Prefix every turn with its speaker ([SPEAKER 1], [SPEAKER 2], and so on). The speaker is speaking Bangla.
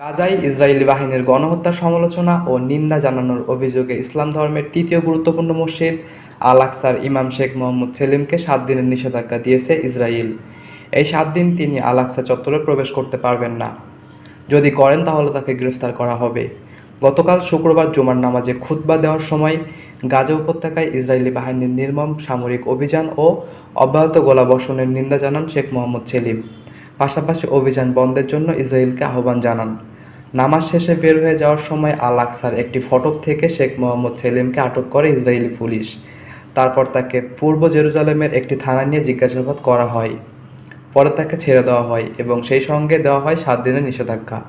[SPEAKER 1] গাজায় ইসরায়েলি বাহিনীর গণহত্যার সমালোচনা ও নিন্দা জানানোর অভিযোগে ইসলাম ধর্মের তৃতীয় গুরুত্বপূর্ণ মসজিদ আল আকসার ইমাম শেখ মোহাম্মদ সেলিমকে সাত দিনের নিষেধাজ্ঞা দিয়েছে ইসরায়েল। এই সাত দিন তিনি আল আকসা চত্বরে প্রবেশ করতে পারবেন না। যদি করেন তাহলে তাকে গ্রেফতার করা হবে। গতকাল শুক্রবার জুমার নামাজে খুতবা দেওয়ার সময় গাজা উপত্যকায় ইসরায়েলি বাহিনীর নির্মম সামরিক অভিযান ও অব্যাহত গোলাবর্ষণের নিন্দা জানান শেখ মোহাম্মদ সেলিম। পাশাপাশি অভিযান বন্ধের জন্য ইসরায়েলকে আহ্বান জানান। নামাজ শেষে বের হয়ে যাওয়ার সময় আল আকসার একটি ফটক থেকে শেখ মোহাম্মদ সেলিমকে আটক করে ইসরায়েলি পুলিশ। তারপর তাকে পূর্ব জেরুজালেমের একটি থানা নিয়ে জিজ্ঞাসাবাদ করা হয়। পরে তাকে ছেড়ে দেওয়া হয় এবং সেই সঙ্গে দেওয়া হয় সাত দিনের নিষেধাজ্ঞা।